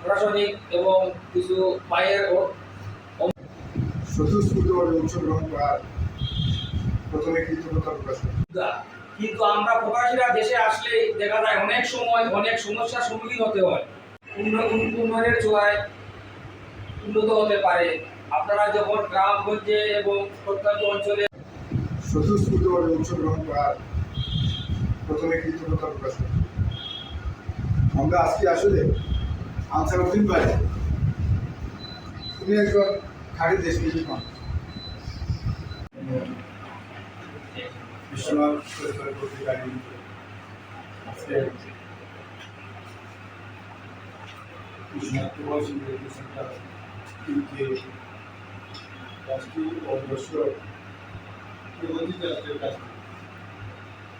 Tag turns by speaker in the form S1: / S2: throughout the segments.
S1: প্রশাসনিক এবং কিছু পায়ের ও
S2: স্বতঃস্ফূর্তভাবে অংশগ্রহণ করার প্রথমে কৃতজ্ঞতা প্রকাশ
S1: কিন্তু আমরা প্রবাসীরা দেশে আসলে দেখা যায় অনেক সময় অনেক সমস্যার সম্মুখীন হতে হয়। উন্নয়নের চোয়ায় উন্নত হতে পারে। আপনারা যখন গ্রামগঞ্জে এবং প্রত্যন্ত অঞ্চলে
S2: স্বতঃস্ফূর্তভাবে অংশগ্রহণ করার প্রথমে কৃতজ্ঞতা প্রকাশ আমরা আজকে আসলে আনসার উদ্দিন ভাই রাষ্ট্রীয় ও প্রগতিতে রাষ্ট্রের কাছে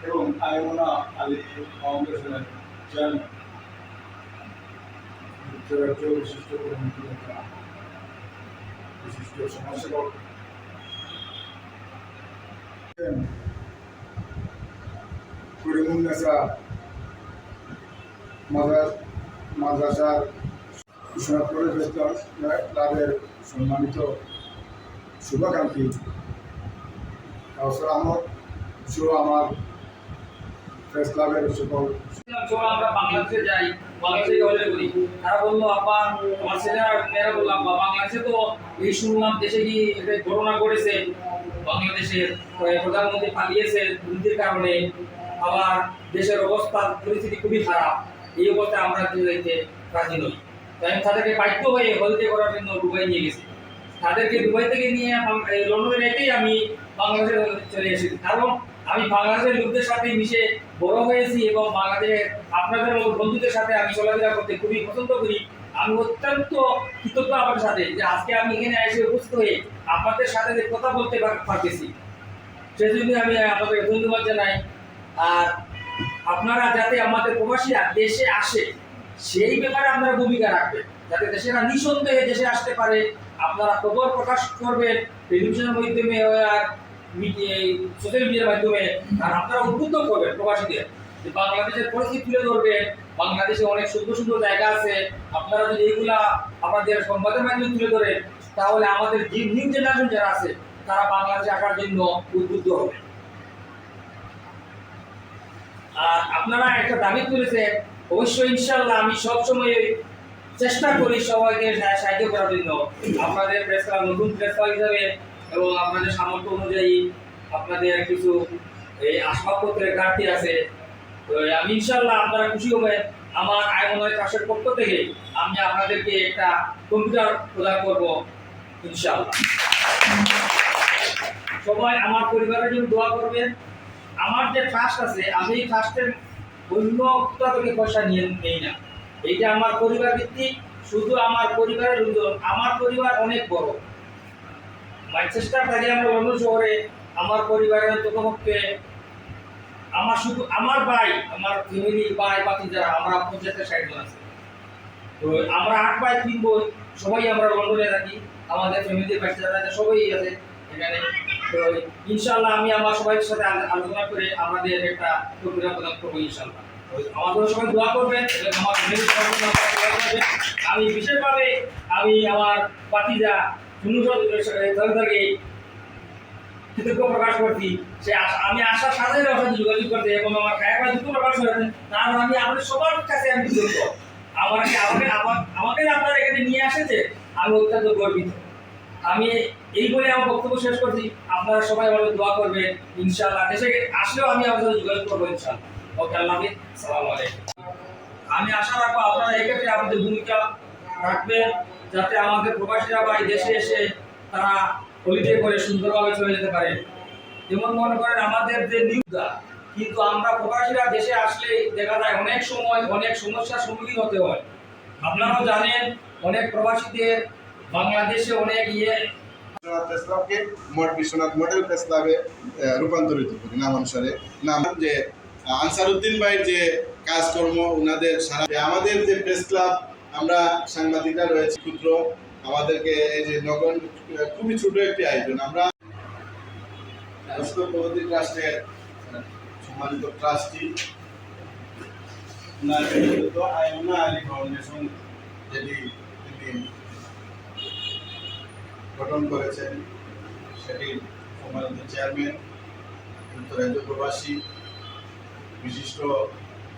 S2: এবং আয়মনা আলী ফাউন্ডেশনের চেয়ারম্যান যুক্তরাজ্য বিশিষ্ট নেতা বিশিষ্ট সমাজসেবক। মাদ্রাসার সম্মানিত শুভাকাঙ্ক্ষী। আহমদ সহ আমার প্রেস ক্লাবের সকল
S1: আমরা বাংলাদেশে যাই। বাংলাদেশের প্রধানমন্ত্রী দেশের অবস্থা, পরিস্থিতি খুবই খারাপ। এই আমরা তাদেরকে হয়ে হলিডে করার জন্য দুবাই নিয়ে গেছি। তাদেরকে দুবাই থেকে নিয়ে লন্ডনে রেখেই আমি বাংলাদেশে চলে এসেছি। কারণ আমি বাংলাদেশের লোকদের সাথে মিশে বড় হয়েছি এবং বাংলাদেশের আপনাদের মতো বন্ধুদের সাথে আমি চলাফেরা করতে খুবই পছন্দ করি। আমি অত্যন্ত কৃতজ্ঞ আপনাদের সাথে যে আজকে আমি এখানে এসে উপস্থিত হয়ে আপনাদের সাথে যে কথা বলতে পারতেছি। সেজন্য আমি আপনাদেরকে ধন্যবাদ জানাই। আর আপনারা যাতে আমাদের প্রবাসীরা দেশে আসে, সেই ব্যাপারে আপনারা ভূমিকা রাখবেন। যাতে দেশেরা নিঃসন্দেহে দেশে আসতে পারে। আপনারা খবর প্রকাশ করবেন, টেলিভিশনের মাধ্যমে আর সোশ্যাল মিডিয়ার মাধ্যমে আর আপনারা উদ্বুদ্ধ করবেন প্রবাসীদের যে বাংলাদেশের পরিস্থিতি তুলে বাংলাদেশে অনেক সুন্দর সুন্দর জায়গা আছে, আপনারা যদি এইগুলা সংবাদের মাধ্যমে তুলে ধরেন, তাহলে আমাদের নিউ জেনারেশন যারা আছে, তারা বাংলাদেশে আসার জন্য উদ্বুদ্ধ হবে। আর আপনারা একটা দাবি করেছেন অবশ্যই ইনশাল্লাহ আমি সবসময় চেষ্টা করি সবাইকে সাহায্য করার জন্য। আপনাদের প্রেস নতুন প্রেস হিসাবে এবং আপনাদের সামর্থ্য অনুযায়ী আপনাদের কিছু এই আসবাবপত্রের ঘাটতি আছে। আমি ইনশাল্লাহ আপনারা খুশি হবেন। আমার আয়মনের চাষের পক্ষ থেকে আমি আপনাদেরকে একটা কম্পিউটার প্রদান করব ইনশাল্লাহ সবাই আমার পরিবারের জন্য দোয়া করবেন। আমার যে ট্রাস্ট আছে, আমি এই ট্রাস্টের অন্য কোথা থেকে পয়সা নিয়ে নেই না। এইটা আমার পরিবার ভিত্তিক শুধু আমার পরিবারের লোকজন। আমার পরিবার অনেক বড়। ম্যানচেস্টার থেকে আমরা লন্ডন শহরে, আমার পরিবারের অন্ততপক্ষে আমার শুধু আমার ভাই, আমার ফ্যামিলি, ভাই বাকি যারা, আমরা পঞ্চায়েতের জন আছে। তো আমরা আট ভাই, তিন বই সবাই আমরা লন্ডনে থাকি। আমাদের ফ্যামিলির বাচ্চারা সবাই আছে এখানে। তো ইনশাল্লাহ আমি আমার সবাই সাথে আলোচনা করে আমাদের একটা প্রক্রিয়া প্রদান করব ইনশাল্লাহ আমাদের সবাই দোয়া করবেন আমার। আমি বিশেষভাবে আমি আমার কৃতজ্ঞ প্রকাশ করছি। সে আমি আসার সাথে সাথে যোগাযোগ করতে এবং আমার খায়ার দুঃখ প্রকাশ করেছেন কারণ আমি আপনাদের সবার কাছে আমি কৃতজ্ঞ। আমাকে আমাকে আমাকে আপনারা এখানে নিয়ে আসেছে আমি অত্যন্ত গর্বিত। আমি এই বলে আমার বক্তব্য শেষ করছি। আপনারা সবাই আমাদের দোয়া করবেন। ইনশাআল্লাহ। দেশে আসলেও আমি আপনাদের যোগাযোগ করব ইনশাআল্লাহ। ওকে, আল্লাহ সালাম আলাইকুম। আমি আশা রাখব আপনারা এক্ষেত্রে আমাদের ভূমিকা রাখবেন। যাতে আমাদের প্রবাসীরা বা দেশে এসে তারা হলিডে করে সুন্দরভাবে চলে যেতে পারে। যেমন মনে করেন আমাদের যে নিউজটা, কিন্তু আমরা প্রবাসীরা দেশে আসলে দেখা যায় অনেক সময় অনেক সমস্যার সম্মুখীন হতে হয়। আপনারাও জানেন, অনেক প্রবাসীদের বাংলাদেশে অনেক ইয়ে
S3: মঠ বিশ্বনাথ মডেল রূপান্তরিত নাম অনুসারে। নাম যে আনসারউদ্দিন যে কাজকর্ম ওনাদের আমাদের যে প্রেস ক্লাব আমরা সাংবাদিকরা রয়েছে, ক্ষুদ্র আমাদেরকে এই যে নগর, খুবই ছোট একটি আয়োজন। আমরা ট্রাস্টের, সম্মানিত ট্রাস্টি গঠন করেছেন সেটির সম্মানিত চেয়ারম্যান প্রবাসী, বিশিষ্ট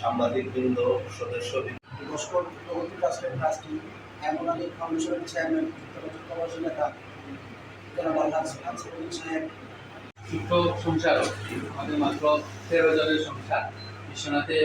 S4: সাংবাদিক বৃন্দ সদস্য
S5: লস্কর প্রগতি ট্রাস্টের ট্রাস্টি এমন আলী ফাউন্ডেশনের চেয়ারম্যান যুক্তরাজ্য প্রবাসী নেতা সাহেব।
S6: ছোট্ট সংসার আমাদের মাত্র তেরো জনের সংসার বিশ্বনাথে